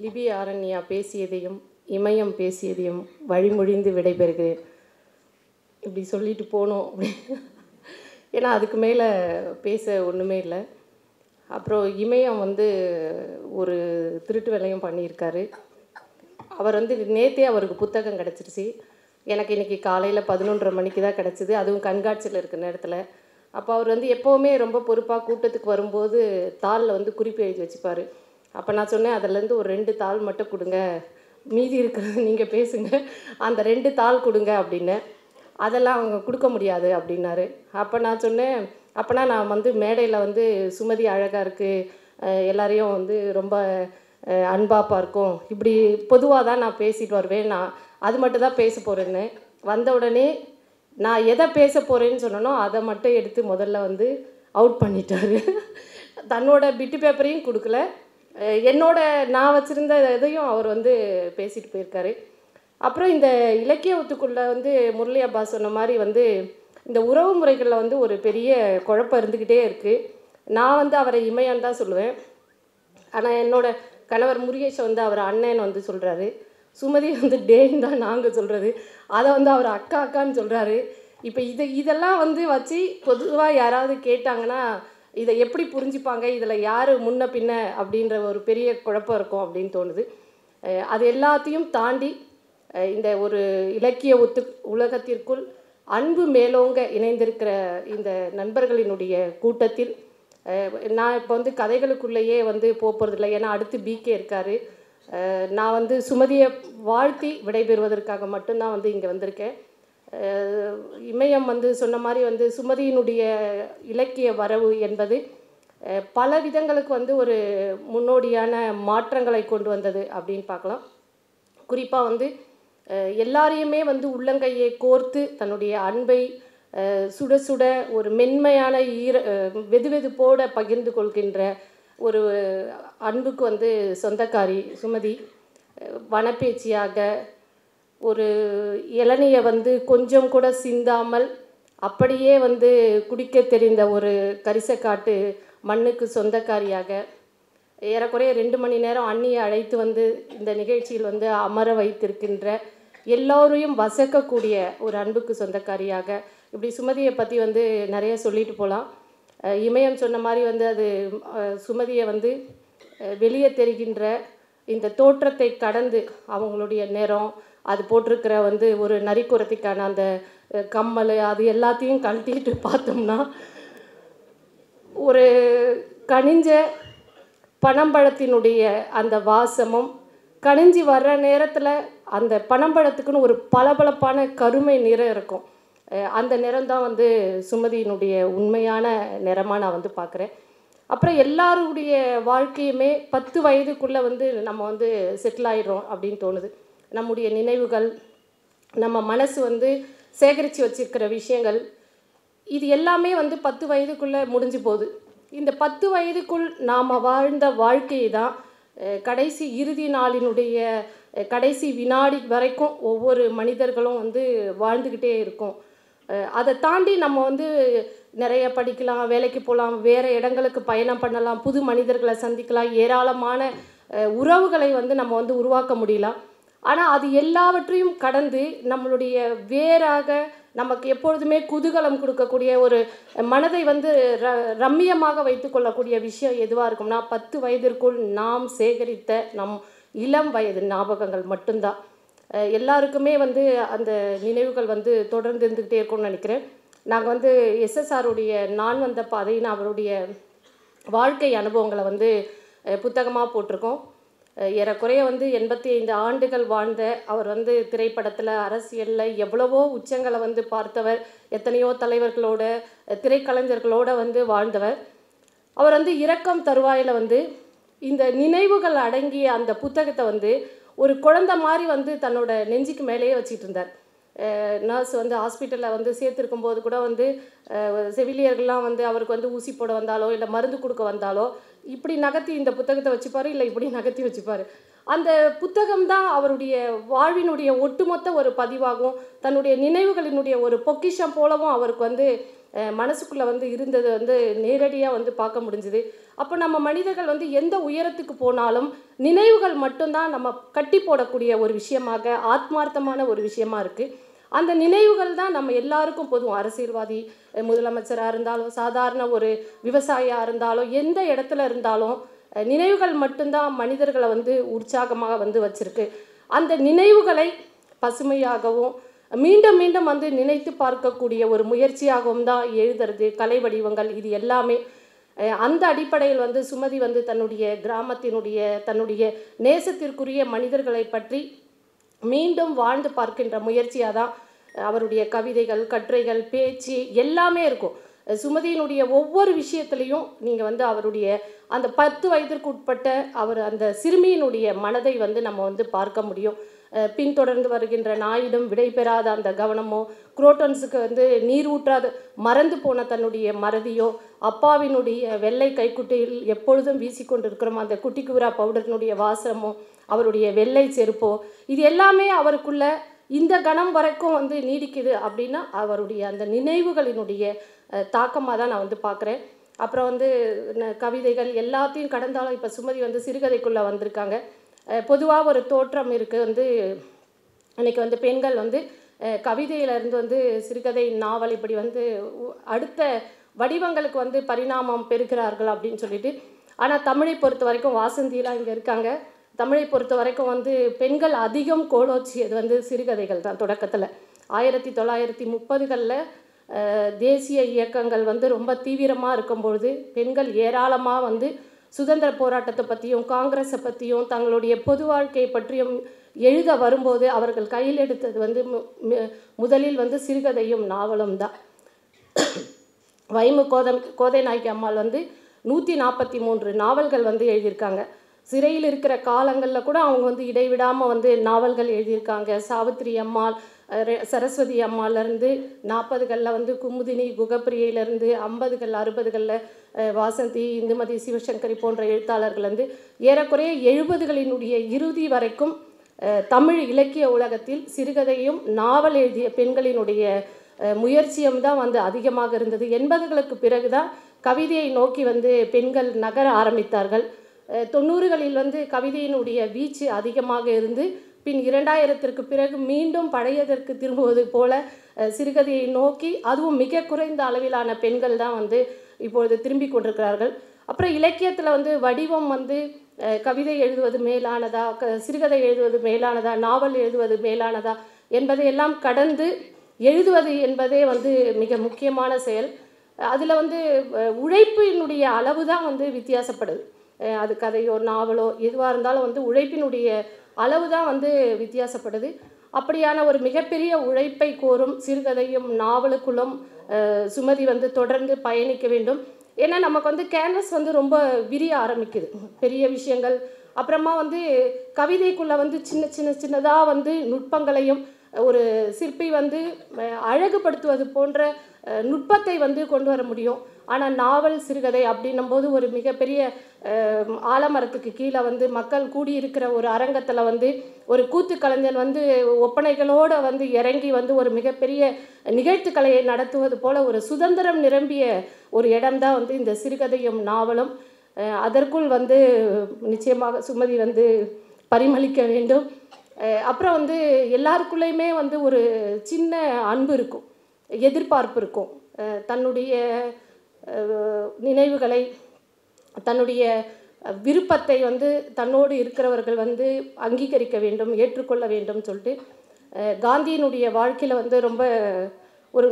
லிபி ஆரண்யா பேசியதையும் இமயம் பேசியதையும் வழிமொழிந்து விடைபெறுகிறேன். இப்படி சொல்லிட்டு போனோம். அப்படி ஏன்னா அதுக்கு மேலே பேச ஒன்றுமே இல்லை. அப்புறம் இமயம் வந்து ஒரு திருட்டு வேலையும் பண்ணியிருக்காரு. அவர் வந்து நேற்றே அவருக்கு புத்தகம் கிடச்சிருச்சு. எனக்கு இன்றைக்கி காலையில் பதினொன்றரை மணிக்கு தான் கிடச்சிது. அதுவும் கண்காட்சியில் இருக்கிற நேரத்தில். அப்போ அவர் வந்து எப்போவுமே ரொம்ப பொறுப்பாக கூட்டத்துக்கு வரும்போது தாளில் வந்து குறிப்பு எழுதி வச்சுப்பார். அப்போ நான் சொன்னேன் அதுலேருந்து ஒரு ரெண்டு தாள் மட்டும் கொடுங்க. மீதி இருக்கிறது நீங்கள் பேசுங்க. அந்த ரெண்டு தாள் கொடுங்க அப்படின்னு. அதெல்லாம் அவங்க கொடுக்க முடியாது அப்படின்னாரு. அப்போ நான் சொன்னேன் அப்போனா நான் வந்து மேடையில் வந்து சுமதி அழகாக இருக்குது எல்லாரையும் வந்து ரொம்ப அன்பாக பார்க்கும். இருக்கும் இப்படி பொதுவாக தான் நான் பேசிட்டு வருவேன். நான் அது மட்டும் தான் பேச போகிறேன்னு வந்த உடனே நான் எதை பேச போகிறேன்னு சொன்னனோ அதை மட்டும் எடுத்து முதல்ல வந்து அவுட் பண்ணிட்டாரு. தன்னோட பிட்டு பேப்பரையும் கொடுக்கல. என்னோட நான் வச்சுருந்த இதையும் அவர் வந்து பேசிட்டு போயிருக்காரு. அப்புறம் இந்த இலக்கியத்துக்குள்ளே வந்து முரளி அப்பா சொன்ன மாதிரி வந்து இந்த உறவு முறைகளில் வந்து ஒரு பெரிய குழப்பம் இருந்துக்கிட்டே இருக்குது நான் வந்து அவரை இமையான் தான் சொல்லுவேன். ஆனால் என்னோட கணவர் முருகேஷை வந்து அவர் அண்ணன் வந்து சொல்கிறாரு சுமதி வந்து டேன்னு தான் நாங்கள் சொல்கிறது அதை வந்து அவர் அக்கா அக்கான்னு சொல்கிறாரு இப்போ இதை இதெல்லாம் வந்து வச்சு பொதுவாக யாராவது கேட்டாங்கன்னா இதை எப்படி புரிஞ்சுப்பாங்க? இதில் யார் முன்ன பின்ன அப்படின்ற ஒரு பெரிய குழப்பம் இருக்கும் அப்படின்னு தோணுது. அது எல்லாத்தையும் தாண்டி இந்த ஒரு இலக்கிய ஒத்து உலகத்திற்குள் அன்பு மேலோங்க இணைந்திருக்கிற இந்த நண்பர்களினுடைய கூட்டத்தில் நான் இப்போ வந்து கதைகளுக்குள்ளேயே வந்து போகிறதில்ல ஏன்னா அடுத்து பிகே இருக்கார். நான் வந்து சுமதியை வாழ்த்தி விடைபெறுவதற்காக மட்டும்தான் வந்து இங்கே வந்திருக்கேன். இமயம் வந்து சொன்ன மாதிரி வந்து சுமதியினுடைய இலக்கிய வரவு என்பது பல விதங்களுக்கு வந்து ஒரு முன்னோடியான மாற்றங்களை கொண்டு வந்தது அப்படின்னு பார்க்கலாம். குறிப்பாக வந்து எல்லாரையுமே வந்து உள்ளங்கையை கோர்த்து தன்னுடைய அன்பை சுட சுட ஒரு மென்மையான ஈர அஹ் வெதுவெதுப்போட பகிர்ந்து கொள்கின்ற ஒரு அன்புக்கு வந்து சொந்தக்காரி சுமதி வனப்பேச்சியாக ஒரு இளநியை வந்து கொஞ்சம் கூட சிந்தாமல் அப்படியே வந்து குடிக்க தெரிந்த ஒரு கரிசக்காட்டு மண்ணுக்கு சொந்தக்காரியாக ஏறக்குறைய ரெண்டு மணி நேரம் அண்ணியை அழைத்து வந்து இந்த நிகழ்ச்சியில் வந்து அமர வைத்திருக்கின்ற எல்லோரையும் வசக்கக்கூடிய ஒரு அன்புக்கு சொந்தக்காரியாக. இப்படி சுமதியை பற்றி வந்து நிறைய சொல்லிட்டு போகலாம் இமயம் சொன்ன மாதிரி வந்து அது சுமதியை வந்து வெளியே தெரிகின்ற இந்த தோற்றத்தை கடந்து அவங்களுடைய நிறம் அது போட்டிருக்கிற வந்து ஒரு நரிக்குறத்திக்கான அந்த கம்மல் அது எல்லாத்தையும் கழட்டிட்டு பார்த்தோம்னா ஒரு கனிஞ்ச பனம்பழத்தினுடைய அந்த வாசமும் கனிஞ்சி வர்ற நேரத்தில் அந்த பனம்பழத்துக்குன்னு ஒரு பளபளப்பான கருமை நிறம் இருக்கும். அந்த நிறம் தான் வந்து சுமதியினுடைய உண்மையான நிறமாக நான் வந்து பார்க்குறேன். அப்புறம் எல்லாருடைய வாழ்க்கையுமே பத்து வயதுக்குள்ளே வந்து நம்ம வந்து செட்டில் ஆகிடுறோம் அப்படின்னு தோணுது. நம்முடைய நினைவுகள் நம்ம மனசு வந்து சேகரித்து வச்சிருக்கிற விஷயங்கள் இது எல்லாமே வந்து பத்து வயதுக்குள்ளே முடிஞ்சு போகுது. இந்த பத்து வயதுக்குள் நாம் வாழ்ந்த வாழ்க்கையை தான் கடைசி இறுதி நாளினுடைய கடைசி வினாடி வரைக்கும் ஒவ்வொரு மனிதர்களும் வந்து வாழ்ந்துக்கிட்டே இருக்கும். அதை தாண்டி நம்ம வந்து நிறைய படிக்கலாம் வேலைக்கு போகலாம் வேறு இடங்களுக்கு பயணம் பண்ணலாம் புது மனிதர்களை சந்திக்கலாம் ஏராளமான உறவுகளை வந்து நம்ம வந்து உருவாக்க முடியலாம். ஆனால் அது எல்லாவற்றையும் கடந்து நம்மளுடைய வேறாக நமக்கு எப்பொழுதுமே குதூகலம் கொடுக்கக்கூடிய ஒரு மனதை வந்து ர ரம்மியமாக வைத்துக்கொள்ளக்கூடிய விஷயம் எதுவாக இருக்கும்னா பத்து வயதிற்குள் நாம் சேகரித்த நம் இளம் வயது ஞாபகங்கள் மட்டும்தான். எல்லாருக்குமே வந்து அந்த நினைவுகள் வந்து தொடர்ந்து இருந்துக்கிட்டே இருக்கும்னு நினைக்கிறேன். நாங்கள் வந்து எஸ்எஸ்ஆருடைய நான் வந்த பாதையின் அவருடைய வாழ்க்கை அனுபவங்களை வந்து புத்தகமாக போட்டிருக்கோம். ஏறக்குறைய வந்து எண்பத்தி ஐந்து ஆண்டுகள் வாழ்ந்த அவர் வந்து திரைப்படத்தில் அரசியலில் எவ்வளவோ உச்சங்களை வந்து பார்த்தவர் எத்தனையோ தலைவர்களோட திரைக்கலைஞர்களோட வந்து வாழ்ந்தவர். அவர் வந்து இரக்கம் தருவாயில் வந்து இந்த நினைவுகள் அடங்கிய அந்த புத்தகத்தை வந்து ஒரு குழந்தை மாதிரி வந்து தன்னோட நெஞ்சுக்கு மேலேயே வச்சிட்டு இருந்தார். நர்ஸ் வந்து ஹாஸ்பிட்டலில் வந்து சேர்த்துருக்கும் போது கூட வந்து செவிலியர்கள்லாம் வந்து அவருக்கு வந்து ஊசி போட வந்தாலோ இல்லை மருந்து கொடுக்க வந்தாலோ இப்படி நகர்த்தி இந்த புத்தகத்தை வச்சுப்பாரு இல்லை இப்படி நகர்த்தி வச்சுப்பாரு. அந்த புத்தகம் தான் அவருடைய வாழ்வினுடைய ஒட்டுமொத்த ஒரு பதிவாகும். தன்னுடைய நினைவுகளினுடைய ஒரு பொக்கிஷம் போலவும் அவருக்கு வந்து மனசுக்குள்ளே வந்து இருந்தது வந்து நேரடியாக வந்து பார்க்க முடிஞ்சுது. அப்போ நம்ம மனிதர்கள் வந்து எந்த உயரத்துக்கு போனாலும் நினைவுகள் மட்டும்தான் நம்ம கட்டி போடக்கூடிய ஒரு விஷயமாக ஆத்மார்த்தமான ஒரு விஷயமா இருக்குது அந்த நினைவுகள் தான் நம்ம எல்லாருக்கும் பொதுவும். அரசியல்வாதி முதலமைச்சராக இருந்தாலும் சாதாரண ஒரு விவசாயியாக இருந்தாலும் எந்த இடத்துல இருந்தாலும் நினைவுகள் மட்டும்தான் மனிதர்களை வந்து உற்சாகமாக வந்து வச்சிருக்கு. அந்த நினைவுகளை பசுமையாகவும் மீண்டும் மீண்டும் வந்து நினைத்து பார்க்கக்கூடிய ஒரு முயற்சியாகவும் தான் எழுதுறது கலை வடிவங்கள் இது எல்லாமே. அந்த அடிப்படையில் வந்து சுமதி வந்து தன்னுடைய கிராமத்தினுடைய தன்னுடைய நேசத்திற்குரிய மனிதர்களை பற்றி மீண்டும் வாழ்ந்து பார்க்கின்ற முயற்சியாக தான் அவருடைய கவிதைகள் கட்டுரைகள் பேச்சு எல்லாமே இருக்கும். சுமதியினுடைய ஒவ்வொரு விஷயத்துலையும் நீங்கள் வந்து அவருடைய அந்த பத்து வயதிற்கு உட்பட்ட அவர் அந்த சிறுமியினுடைய மனதை வந்து நம்ம வந்து பார்க்க முடியும். பின்தொடர்ந்து வருகின்ற நாயிடம் விடைபெறாத அந்த கவனமோ குரோட்டன்ஸுக்கு வந்து நீர் ஊற்றாத மறந்து போன தன்னுடைய மறதியோ அப்பாவினுடைய வெள்ளை கைக்குட்டையில் எப்பொழுதும் வீசிக்கொண்டிருக்கிறோம் அந்த குட்டி குவிரா பவுடரினுடைய வாசமோ அவருடைய வெள்ளை செருப்போ இது எல்லாமே அவருக்குள்ள இந்த கணம் வரைக்கும் வந்து நீடிக்குது அப்படின்னா அவருடைய அந்த நினைவுகளினுடைய தாக்கமாக தான் நான் வந்து பார்க்குறேன் அப்புறம் வந்து கவிதைகள் எல்லாத்தையும் கடந்தாலும் இப்போ சுமதி வந்து சிறுகதைக்குள்ளே வந்திருக்காங்க. பொதுவாக ஒரு தோற்றம் இருக்குது வந்து இன்றைக்கி வந்து பெண்கள் வந்து கவிதையிலேருந்து கவிதையிலிருந்து வந்து சிறுகதை நாவல் இப்படி வந்து அடுத்த வடிவங்களுக்கு வந்து பரிணாமம் பெறுகிறார்கள் அப்படின்னு சொல்லிட்டு. ஆனால் தமிழை பொறுத்த வரைக்கும் வாசந்திலாம் இங்கே இருக்காங்க. தமிழை பொறுத்த வரைக்கும் வந்து பெண்கள் அதிகம் கோலோச்சியது வந்து சிறுகதைகள் தான் தொடக்கத்தில். ஆயிரத்தி தொள்ளாயிரத்தி முப்பதுகளில் தேசிய இயக்கங்கள் வந்து ரொம்ப தீவிரமாக இருக்கும்பொழுது பெண்கள் ஏராளமாக வந்து சுதந்திர போராட்டத்தை பற்றியும் காங்கிரஸை பற்றியும் தங்களுடைய பொது வாழ்க்கையை பற்றியும் எழுத வரும்போது அவர்கள் கையில் எடுத்தது வந்து முதலில் வந்து சிறுகதையும் நாவலும் தான். வைமு கோதம் கோதை நாயகி அம்மாள் வந்து நூற்றி நாற்பத்தி மூன்று நாவல்கள் வந்து எழுதியிருக்காங்க. சிறையில் இருக்கிற காலங்களில் கூட அவங்க வந்து இடைவிடாமல் வந்து நாவல்கள் எழுதியிருக்காங்க. சாவித்திரி அம்மாள் சரஸ்வதி அம்மாலேருந்து நாற்பதுகளில் வந்து குமுதினி குகப்பிரியையிலேருந்து ஐம்பதுகள் அறுபதுகளில் வாசந்தி இந்துமதி சிவசங்கரி போன்ற எழுத்தாளர்கள் வந்து ஏறக்குறைய எழுபதுகளினுடைய இறுதி வரைக்கும் தமிழ் இலக்கிய உலகத்தில் சிறுகதையும் நாவல் எழுதிய பெண்களினுடைய முயற்சியும் தான் வந்து அதிகமாக இருந்தது. எண்பதுகளுக்கு பிறகு தான் கவிதையை நோக்கி வந்து பெண்கள் நகர ஆரம்பித்தார்கள். தொண்ணூறுகளில் வந்து கவிதையினுடைய வீச்சு அதிகமாக இருந்து பின் இரண்டாயிரத்திற்கு பிறகு மீண்டும் பழையதற்கு திரும்புவது போல சிறுகதையை நோக்கி அதுவும் மிக குறைந்த அளவிலான பெண்கள் தான் வந்து இப்பொழுது திரும்பி கொண்டிருக்கிறார்கள். அப்புறம் இலக்கியத்தில் வந்து வடிவம் வந்து கவிதை எழுதுவது மேலானதா க சிறுகதை எழுதுவது மேலானதா நாவல் எழுதுவது மேலானதா என்பதையெல்லாம் கடந்து எழுதுவது என்பதே வந்து மிக முக்கியமான செயல். அதில் வந்து உழைப்பினுடைய அளவு தான் வந்து வித்தியாசப்படுது. அது கதையோ நாவலோ எதுவாக இருந்தாலும் வந்து உழைப்பினுடைய அளவு தான் வந்து வித்தியாசப்படுது. அப்படியான ஒரு மிகப்பெரிய உழைப்பை கோரும் சிறுகதையும் நாவலுக்குள்ளும் சுமதி வந்து தொடர்ந்து பயணிக்க வேண்டும். ஏன்னா நமக்கு வந்து கேன்வஸ் வந்து ரொம்ப விரிய ஆரம்பிக்குது. பெரிய விஷயங்கள் அப்புறமா வந்து கவிதைக்குள்ளே வந்து சின்ன சின்ன சின்னதாக வந்து நுட்பங்களையும் ஒரு சிற்பி வந்து அழகுபடுத்துவது போன்ற நுட்பத்தை வந்து கொண்டு வர முடியும். ஆனால் நாவல் சிறுகதை அப்படின்னும் போது ஒரு மிகப்பெரிய ஆலமரத்துக்கு கீழே வந்து மக்கள் கூடியிருக்கிற ஒரு அரங்கத்தில் வந்து ஒரு கூத்து கலைஞன் வந்து ஒப்பனைகளோடு வந்து இறங்கி வந்து ஒரு மிகப்பெரிய நிகழ்த்துக்கலையை நடத்துவது போல ஒரு சுதந்திரம் நிரம்பிய ஒரு இடம்தான் வந்து இந்த சிறுகதையும் நாவலும். அதற்குள் வந்து நிச்சயமாக சுமதி வந்து பரிமளிக்க வேண்டும். அப்புறம் வந்து எல்லாருக்குள்ளேயுமே வந்து ஒரு சின்ன அன்பு இருக்கும் எதிர்பார்ப்பு இருக்கும். தன்னுடைய நினைவுகளை தன்னுடைய விருப்பத்தை வந்து தன்னோடு இருக்கிறவர்கள் வந்து அங்கீகரிக்க வேண்டும் ஏற்றுக்கொள்ள வேண்டும் சொல்லிட்டு காந்தியினுடைய வாழ்க்கையில் வந்து ரொம்ப ஒரு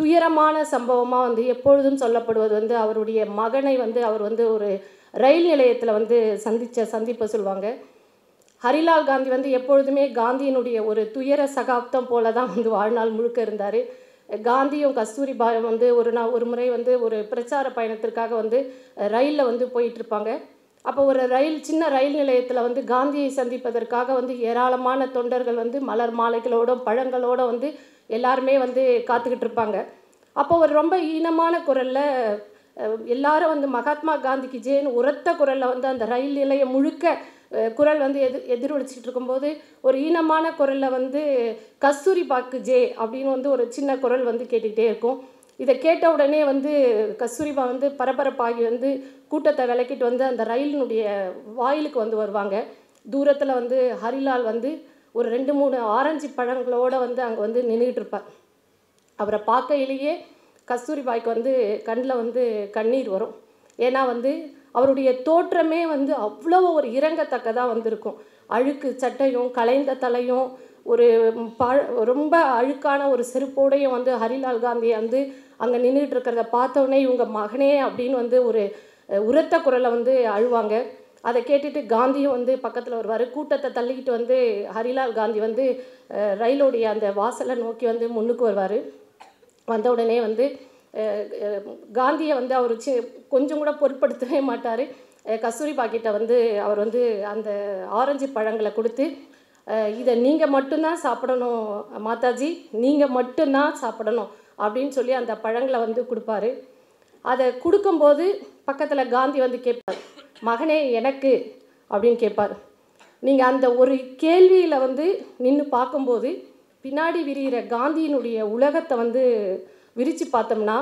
துயரமான சம்பவமாக வந்து எப்பொழுதும் சொல்லப்படுவது வந்து அவருடைய மகனை வந்து அவர் வந்து ஒரு ரயில் நிலையத்தில் வந்து சந்தித்த சந்திப்பை சொல்லுவாங்க. ஹரிலால் காந்தி வந்து எப்பொழுதுமே காந்தியினுடைய ஒரு துயர சகாப்தம் போல தான் வந்து வாழ்நாள் முழுக்க இருந்தார். காந்தியும் கஸ்தூரிபாயும் வந்து ஒரு நாள் ஒரு முறை வந்து ஒரு பிரச்சார பயணத்திற்காக வந்து ரயிலில் வந்து போயிட்டுருப்பாங்க. அப்போ ஒரு ரயில் சின்ன ரயில் நிலையத்தில் வந்து காந்தியை சந்திப்பதற்காக வந்து ஏராளமான தொண்டர்கள் வந்து மலர் மாலைகளோட பழங்களோட வந்து எல்லாருமே வந்து காத்துக்கிட்டு இருப்பாங்க அப்போ ஒரு ரொம்ப ஈனமான குரலில் எல்லாரும் வந்து மகாத்மா காந்திக்கு ஜேன்னு உரத்த குரலில் வந்து அந்த ரயில் நிலையம் முழுக்க குரல் வந்து எதிர் எதிரொலிச்சிட்டு இருக்கும்போது ஒரு ஈனமான குரலில் வந்து கஸ்தூரி பாக்கு ஜே அப்படின்னு வந்து ஒரு சின்ன குரல் வந்து கேட்டுக்கிட்டே இருக்கும். இதை கேட்ட உடனே வந்து கஸ்தூரிபா வந்து பரபரப்பாகி வந்து கூட்டத்தை விளக்கிட்டு வந்து அந்த ரயிலினுடைய வாயிலுக்கு வந்து வருவாங்க. தூரத்தில் வந்து ஹரிலால் வந்து ஒரு ரெண்டு மூணு ஆரஞ்சு பழங்களோட வந்து அங்கே வந்து நின்றுட்டு இருப்பார். அவரை பார்க்கையிலேயே கஸ்தூரிபாய்க்கு வந்து கண்ணில் வந்து கண்ணீர் வரும். ஏன்னா வந்து அவருடைய தோற்றமே வந்து அவ்வளோ ஒரு இறங்கத்தக்கதாக வந்திருக்கும். அழுக்கு சட்டையும் கலைந்த தலையும் ஒரு ப ரொம்ப அழுக்கான ஒரு செருப்போடையும் வந்து ஹரிலால் காந்தி வந்து அங்கே நின்றுட்டு இருக்கிறத பார்த்தோன்னே இவங்க மகனே அப்படின்னு வந்து ஒரு உரத்த குரலை வந்து அழுவாங்க. அதை கேட்டுட்டு காந்தியும் வந்து பக்கத்தில் வருவார். கூட்டத்தை தள்ளிக்கிட்டு வந்து ஹரிலால் காந்தி வந்து ரயிலோடைய அந்த வாசலை நோக்கி வந்து முன்னுக்கு வருவார். வந்த உடனே வந்து காந்தியை வந்து அவர் சி கொஞ்சம் கூட பொருட்படுத்தவே மாட்டார். கஸ்தூரி பாக்கிட்ட வந்து அவர் வந்து அந்த ஆரஞ்சு பழங்களை கொடுத்து இதை நீங்கள் மட்டும்தான் சாப்பிடணும் மாதாஜி நீங்கள் மட்டும்தான் சாப்பிடணும் அப்படின்னு சொல்லி அந்த பழங்களை வந்து கொடுப்பாரு. அதை கொடுக்கும்போது பக்கத்தில் காந்தி வந்து கேட்பார் மகனே எனக்கு அப்படின்னு கேட்பார் நீங்கள் அந்த ஒரு கேள்வியில் வந்து நின்று பார்க்கும்போது பின்னாடி விரிகிற காந்தியினுடைய உலகத்தை வந்து விரித்து பார்த்தோம்னா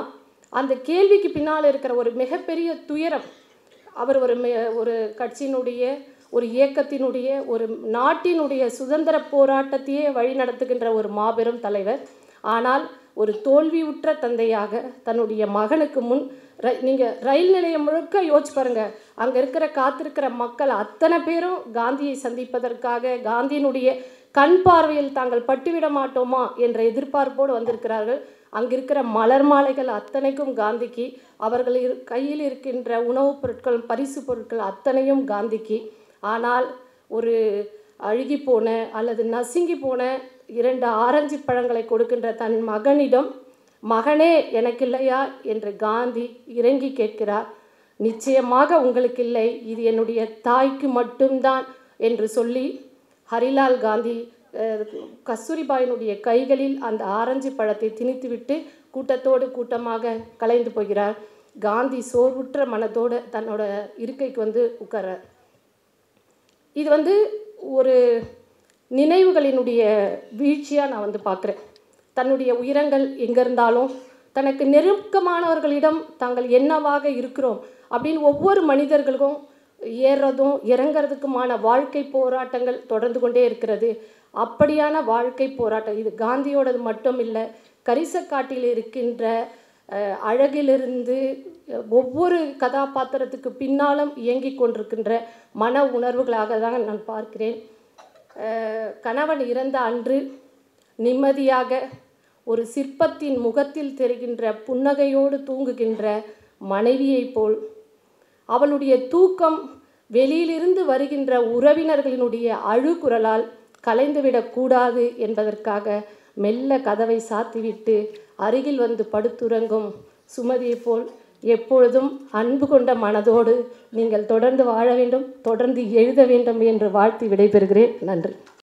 அந்த கேள்விக்கு பின்னால் இருக்கிற ஒரு மிகப்பெரிய துயரம் அவர் ஒரு மெ- ஒரு கட்சியினுடைய ஒரு இயக்கத்தினுடைய ஒரு நாட்டினுடைய சுதந்திர போராட்டத்தையே வழிநடத்துகின்ற ஒரு மாபெரும் தலைவர். ஆனால் ஒரு தோல்வியுற்ற தந்தையாக தன்னுடைய மகனுக்கு முன் ர நீங்கள் ரயில் நிலையம் முழுக்க யோசிச்சு பாருங்கள் அங்கே இருக்கிற காத்திருக்கிற மக்கள் அத்தனை பேரும் காந்தியை சந்திப்பதற்காக காந்தியினுடைய கண் பார்வையில் தாங்கள் பட்டுவிட மாட்டோமா என்ற எதிர்பார்ப்போடு வந்திருக்கிறார்கள். அங்கிருக்கிற மலர் மாலைகள் அத்தனைக்கும் காந்திக்கு அவர்கள் இரு கையில் இருக்கின்ற உணவுப் பொருட்கள் பரிசு பொருட்கள் அத்தனையும் காந்திக்கு. ஆனால் ஒரு அழுகி போன அல்லது நசுங்கி போன இரண்டு ஆரஞ்சு பழங்களை கொடுக்கின்ற தன் மகனிடம் மகனே எனக்கு இல்லையா என்று காந்தி இறங்கி கேட்கிறார். நிச்சயமாக உங்களுக்கு இல்லை இது என்னுடைய தாய்க்கு மட்டும்தான் என்று சொல்லி ஹரிலால் காந்தி கஸ்தூரிபாயினுடைய கைகளில் அந்த ஆரஞ்சு பழத்தை திணித்துவிட்டு கூட்டத்தோடு கூட்டமாக கலைந்து போகிறார். காந்தி சோர்வுற்ற மனத்தோடு தன்னோட இருக்கைக்கு வந்து உட்கார்றார். இது வந்து ஒரு நினைவுகளினுடைய வீழ்ச்சியாக நான் வந்து பார்க்குறேன் தன்னுடைய உயரங்கள் எங்கே இருந்தாலும் தனக்கு நெருக்கமானவர்களிடம் தாங்கள் என்னவாக இருக்கிறோம் அப்படின்னு ஒவ்வொரு மனிதர்களுக்கும் ஏறுறதும் இறங்கிறதுக்குமான வாழ்க்கை போராட்டங்கள் தொடர்ந்து கொண்டே இருக்கிறது. அப்படியான வாழ்க்கை போராட்டம். இது காந்தியோடது மட்டும் இல்லை கரிசக்காட்டில் இருக்கின்ற அழகிலிருந்து ஒவ்வொரு கதாபாத்திரத்துக்கு பின்னாலும் இயங்கிக் கொண்டிருக்கின்ற மன உணர்வுகளாக தான் நான் பார்க்கிறேன். கணவன் இறந்த அன்று நிம்மதியாக ஒரு சிற்பத்தின் முகத்தில் தெரிகின்ற புன்னகையோடு தூங்குகின்ற மனைவியைப் போல் அவளுடைய தூக்கம் வெளியிலிருந்து வருகின்ற உறவினர்களினுடைய அழுகுரலால் கலைந்துவிடக்கூடாது என்பதற்காக மெல்ல கதவை சாத்திவிட்டு அருகில் வந்து படுத்துறங்கும் சுமதியைப் போல் எப்பொழுதும் அன்பு கொண்ட மனதோடு நீங்கள் தொடர்ந்து வாழ வேண்டும் தொடர்ந்து எழுத வேண்டும் என்று வாழ்த்தி விடைபெறுகிறேன். நன்றி.